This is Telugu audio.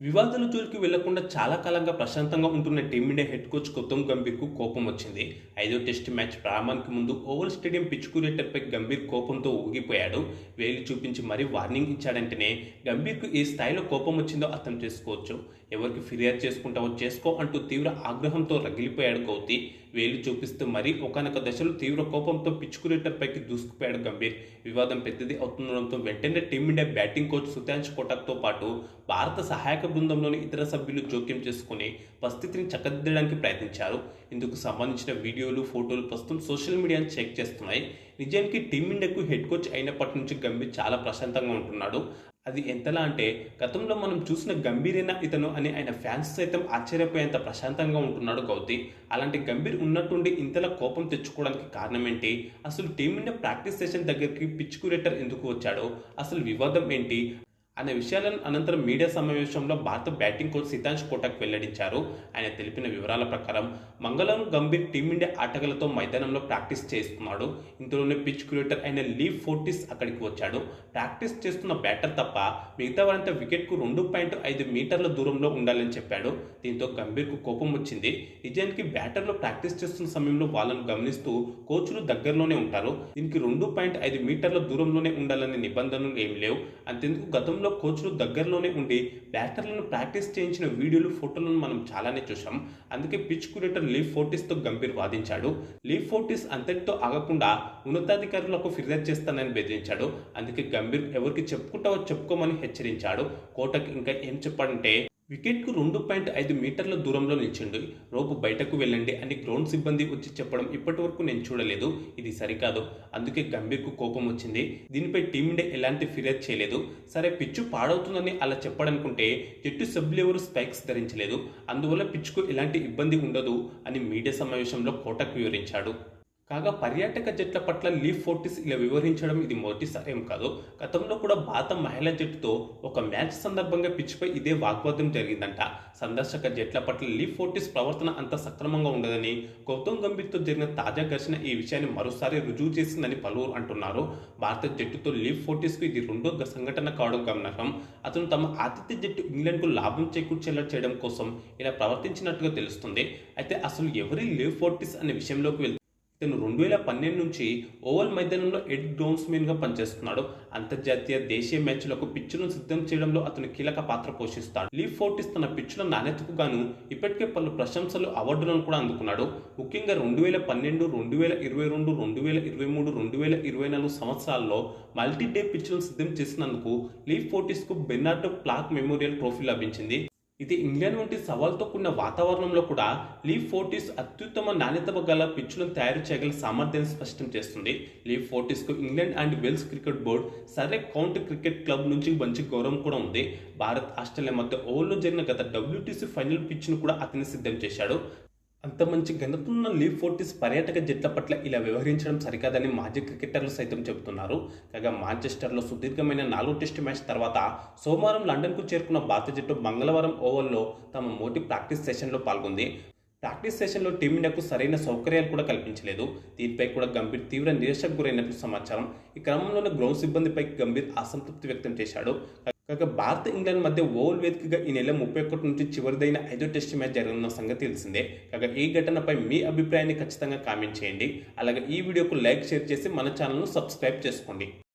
వివాదాల జోలికి వెళ్ళకుండా చాలా కాలంగా ప్రశాంతంగా ఉంటున్న team India head coach Gautam గంభీర్కు కోపం వచ్చింది. ఐదో టెస్ట్ మ్యాచ్ ప్రారంభానికి ముందు ఓవల్ స్టేడియం పిచ్ కూరేటర్పై గంభీర్ కోపంతో ఊగిపోయాడు. వేలు చూపించి మరీ వార్నింగ్ ఇచ్చాడంటేనే గంభీర్కు ఏ స్థాయిలో కోపం వచ్చిందో అర్థం చేసుకోవచ్చు. ఎవరికి ఫిర్యాదు చేసుకుంటావో చేసుకో అంటూ తీవ్ర ఆగ్రహంతో రగిలిపోయాడు గౌతి. వేలు చూపిస్తూ మరీ ఒకనొక దశలో తీవ్ర కోపంతో పిచ్చుకురేటర్ పైకి దూసుకుపోయాడు గంభీర్. వివాదం పెద్దది అవుతుండడంతో వెంటనే team India batting coach Sitanshu కోటక్తో పాటు భారత సహాయక బృందంలోని ఇతర సభ్యులు జోక్యం చేసుకుని పరిస్థితిని చక్కదిద్దడానికి ప్రయత్నించారు. ఇందుకు సంబంధించిన వీడియోలు ఫోటోలు ప్రస్తుతం సోషల్ మీడియాను చెక్ చేస్తున్నాయి. నిజానికి టీమిండియాకు హెడ్ కోచ్ అయినప్పటి నుంచి గంభీర్ చాలా ప్రశాంతంగా ఉంటున్నాడు. అది ఎంతలా అంటే గతంలో మనం చూసిన గంభీరేనా ఇతను అని ఆయన ఫ్యాన్స్ సైతం ఆశ్చర్యపోయేంత ప్రశాంతంగా ఉంటున్నాడు గౌతి. అలాంటి గంభీర్ ఉన్నట్టుండి ఇంతలా కోపం తెచ్చుకోవడానికి కారణం ఏంటి అసలు టీమిండియా ప్రాక్టీస్ సెషన్ దగ్గరికి పిచ్ క్యూరేటర్ ఎందుకు వచ్చాడో? అసలు వివాదం ఏంటి? అనే విషయాలను అనంతరం మీడియా సమావేశంలో భారత బ్యాటింగ్ కోచ్ సితాంష్ కోటక్ వెల్లడించారు. ఆయన తెలిపిన వివరాల ప్రకారం మంగళవారం గంభీర్ టీమిండియా ఆటగాళ్ళతో మైదానంలో ప్రాక్టీస్ చేస్తున్నాడు. ఇందులోనే పిచ్ క్రియేటర్ అయిన లీవ్ ఫోర్టిస్ అక్కడికి వచ్చాడు. ప్రాక్టీస్ చేస్తున్న బ్యాటర్ తప్ప మిగతా వారంతా వికెట్కు రెండు పాయింట్ ఐదు మీటర్ల దూరంలో ఉండాలని చెప్పాడు. దీంతో గంభీర్కు కోపం వచ్చింది. నిజానికి బ్యాటర్లో ప్రాక్టీస్ చేస్తున్న సమయంలో వాళ్ళను గమనిస్తూ కోచ్లు దగ్గరలోనే ఉంటారు. దీనికి రెండు పాయింట్ ఐదు మీటర్ల దూరంలోనే ఉండాలనే నిబంధనలు ఏమి లేవు. అంతెందుకు గతంలో కోచ్లు దగ్గరలోనే ఉండి బ్యాటర్లను ప్రాక్టీస్ చేయించిన వీడియోలు ఫోటోలను మనం చాలానే చూసాం అందుకే పిచ్ క్యూరేటర్ లీవ్ ఫోర్టిస్తో గంభీర్ వాదించాడు. లీవ్ ఫోర్టిస్ అంతటితో ఆగకుండా ఉన్నతాధికారులకు ఫిర్యాదు చేస్తానని బెదిరించాడు. అందుకే గంభీర్ ఎవరికి చెప్పుకుంటావో చెప్పుకోమని హెచ్చరించాడు. కోటక్ ఇంకా ఏం చెప్పాడంటే వికెట్కు రెండు పాయింట్ ఐదు మీటర్ల దూరంలో నిల్చుండు. రోపు బయటకు వెళ్ళండి అని గ్రౌండ్ సిబ్బంది వచ్చి చెప్పడం ఇప్పటి వరకు నేను చూడలేదు. ఇది సరికాదు. అందుకే గంభీర్కు కోపం వచ్చింది. దీనిపై టీమిండియా ఎలాంటి ఫిర్యాదు చేయలేదు. సరే పిచ్చు పాడవుతుందని అలా చెప్పడనుకుంటే జట్టు సభ్యులు ఎవరు స్పైక్స్ ధరించలేదు. అందువల్ల పిచ్చుకు ఎలాంటి ఇబ్బంది ఉండదు అని మీడియా సమావేశంలో కోటకు వివరించాడు. కాగా పర్యాటక జట్ల పట్ల లీఫ్ ఫోర్టిస్ ఇలా వివరించడం ఇది మొదటిసారి ఏం కాదు. గతంలో కూడా భారత మహిళా జట్టుతో ఒక మ్యాచ్ సందర్భంగా పిచ్చిపై ఇదే వాగ్వాదం జరిగిందంట. సందర్శక జట్ల పట్ల లీఫ్ ఫోర్టిస్ ప్రవర్తన అంత సక్రమంగా ఉండదని గౌతమ్ గంభీర్తో జరిగిన తాజా ఘర్షణ ఈ విషయాన్ని మరోసారి రుజువు చేసిందని పలువురు అంటున్నారు. భారత జట్టుతో లీఫ్ ఫోర్టిస్కు ఇది రెండో సంఘటన కావడం గమనార్హం. అతను తమ ఆతిథ్య జట్టు ఇంగ్లాండ్కు లాభం చేకూర్చేలా చేయడం కోసం ఇలా ప్రవర్తించినట్టుగా తెలుస్తుంది. అయితే అసలు ఎవరి లీవ్ ఫోర్టిస్ అనే విషయంలోకి ఇతను రెండు వేల పన్నెండు నుంచి ఓవల్ మైదానంలో ఎడ్ డోన్స్మెన్గా పనిచేస్తున్నాడు. అంతర్జాతీయ దేశీయ మ్యాచ్లకు పిచ్చులను సిద్ధం చేయడంలో అతను కీలక పాత్ర పోషిస్తాడు. లీ ఫోర్టిస్ తన పిచ్చుల నాణ్యతకు గాను ఇప్పటికే పలు ప్రశంసలు అవార్డులను కూడా అందుకున్నాడు. ముఖ్యంగా రెండు వేల పన్నెండు రెండు వేల ఇరవై రెండు రెండు వేల ఇరవై మూడు రెండు వేల ఇరవై నాలుగు సంవత్సరాల్లో మల్టీ డే పిచ్చులను సిద్ధం చేసినందుకు లీ ఫోర్టిస్కు బెన్నార్డో ప్లాక్ మెమోరియల్ ట్రోఫీ లభించింది. ఇది ఇంగ్లాండ్ వంటి సవాల్తో కూడిన వాతావరణంలో కూడా లీవ్ ఫోర్టిస్ అత్యుత్తమ నాణ్యత గల పిచ్చులను తయారు చేయగల సామర్థ్యాన్ని స్పష్టం చేస్తుంది. Lee ఫోర్టిస్కు England and Wales cricket board Surrey county cricket club నుంచి మంచి గౌరవం కూడా ఉంది. భారత్ ఆస్ట్రేలియా మధ్య ఓవర్లో జరిగిన గత డబ్ల్యూటీసీ ఫైనల్ పిచ్ను కూడా అతని సిద్ధం చేశాడు. అంత మంచి ఘనతున్న లీవ్ ఫోర్టిస్ పర్యాటక జట్ల పట్ల ఇలా వ్యవహరించడం సరికాదని మాజీ క్రికెటర్లు సైతం చెబుతున్నారు. కాగా మాంచెస్టర్లో సుదీర్ఘమైన నాలుగో టెస్ట్ మ్యాచ్ తర్వాత సోమవారం లండన్కు చేరుకున్న భారత జట్టు మంగళవారం ఓవర్లో తమ మోటి ప్రాక్టీస్ సెషన్లో పాల్గొంది. ప్రాక్టీస్ సెషన్లో టీమిండియాకు సరైన సౌకర్యాలు కూడా కల్పించలేదు. దీనిపై కూడా గంభీర్ తీవ్ర నిరాశకు గురైనట్లు సమాచారం. ఈ క్రమంలోనే గ్రౌండ్ సిబ్బందిపై గంభీర్ అసంతృప్తి వ్యక్తం చేశాడు. కాగా భారత్ ఇంగ్లాండ్ మధ్య ఓవల్ వేదికగా ఈ నెల ముప్పై ఒకటి నుంచి చివరిదైన ఐదో టెస్ట్ మ్యాచ్ జరగనున్న సంగతి తెలిసిందే. కాగా ఈ ఘటనపై మీ అభిప్రాయాన్ని ఖచ్చితంగా కామెంట్ చేయండి. అలాగే ఈ వీడియోకు లైక్ షేర్ చేసి మన ఛానల్ను సబ్స్క్రైబ్ చేసుకోండి.